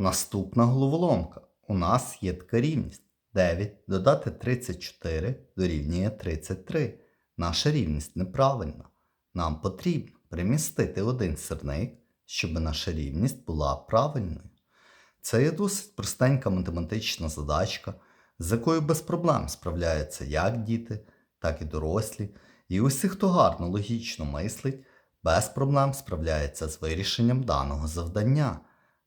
Наступна головоломка. У нас є така рівність. 9 додати 34 дорівнює 33. Наша рівність неправильна. Нам потрібно примістити один сирник, щоб наша рівність була правильною. Це є досить простенька математична задачка, з якою без проблем справляються як діти, так і дорослі. І усі, хто гарно логічно мислить, без проблем справляється з вирішенням даного завдання.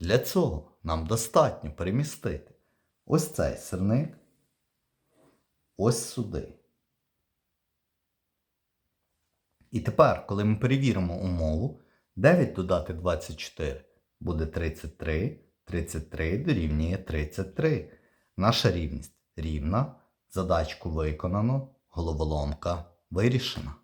Для цього нам достатньо перемістити ось цей сирник ось сюди. І тепер, коли ми перевіримо умову, 9 додати 24 буде 33, 33 дорівнює 33. Наша рівність рівна, задачку виконано, головоломка вирішена.